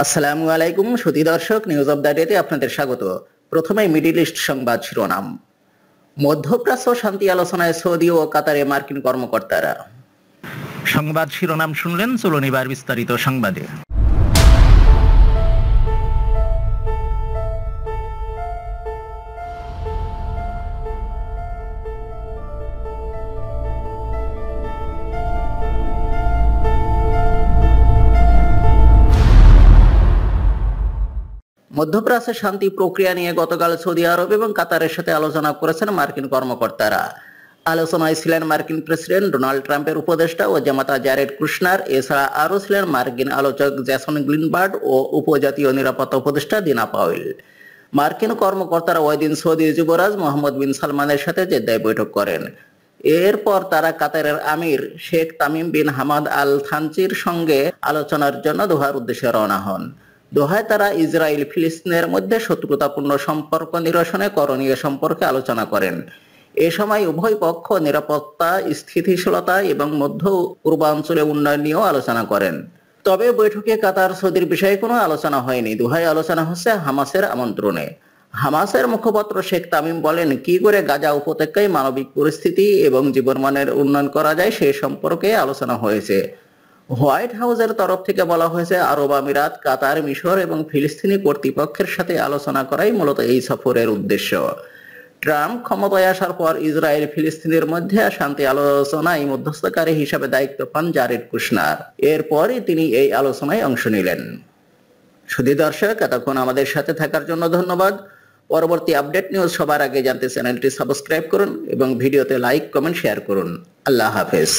আসসালামু আলাইকুম সুতি দর্শক নিউজ অব দ্য ডেতে আপনাদের স্বাগত। প্রথমে মিডিল ইস্ট সংবাদ শিরোনাম। মধ্যপ্রাচ্য শান্তি আলোচনায় সৌদি ও কাতারে মার্কিন কর্মকর্তারা। সংবাদ শিরোনাম শুনলেন, চলুন এবার বিস্তারিত সংবাদে। মধ্যপ্রাচ্যের শান্তি প্রক্রিয়া নিয়ে গতকাল সৌদি আরব এবং কাতারের সাথে আলোচনা করেছেন মার্কিন কর্মকর্তারা। আলোচনায় ছিলেন মার্কিন প্রেসিডেন্ট ডোনাল্ড ট্রাম্পের উপদেষ্টা ও জামাতা জারেড কুশনার, এছাড়া আরও ছিলেন মার্কিন আলোচক জ্যাসন গ্লিনবার্ড ও উপজাতীয় নিরাপত্তা উপদেষ্টা দিনা পাওয়েল। মার্কিন কর্মকর্তারা ওই দিন সৌদি যুবরাজ মোহাম্মদ বিন সালমানের সাথে জেদ্দায় বৈঠক করেন। এরপর তারা কাতারের আমির Sheikh Tamim bin Hamad Al থানচির সঙ্গে আলোচনার জন্য দোহার উদ্দেশ্যে রওনা হন। দোহায় তারা ইসরায়েল ফিলিস্তিনের মধ্যে শত্রুতাপূর্ণ সম্পর্ক নিরসনে করণীয় সম্পর্কে আলোচনা করেন। এ সময় উভয় পক্ষ নিরাপত্তা, স্থিতিশীলতা এবং মধ্য পূর্বাঞ্চলে উন্নয়ন নিয়েও আলোচনা করেন। তবে বৈঠকে কাতার সৌদির বিষয়ে কোনো আলোচনা হয়নি। দোহায় আলোচনা হচ্ছে হামাসের আমন্ত্রণে। হামাসের মুখপাত্র শেখ তামিম বলেন, কি করে গাজা উপত্যকায় মানবিক পরিস্থিতি এবং জীবনমানের উন্নয়ন করা যায় সে সম্পর্কে আলোচনা হয়েছে। হোয়াইট হাউসের তরফ থেকে বলা হয়েছে, আরব আমিরাত, কাতার, মিশর এবং ফিলিস্তিনি কর্তৃপক্ষের সাথে আলোচনা করাই মূলত এই সফরের উদ্দেশ্য। ট্রাম্প ক্ষমতায় আসার পর ইসরায়েল, ফিলিস্তিনের মধ্যে শান্তি আলোচনায় মধ্যস্থকারী হিসাবে দায়িত্ব পান জারেড কুশনার। এরপরই তিনি এই আলোচনায় অংশ নিলেন। শুধু দর্শক, এতক্ষণ আমাদের সাথে থাকার জন্য ধন্যবাদ। পরবর্তী আপডেট নিউজ সবার আগে জানতে চ্যানেলটি সাবস্ক্রাইব করুন এবং ভিডিওতে লাইক, কমেন্ট, শেয়ার করুন। আল্লাহ হাফেজ।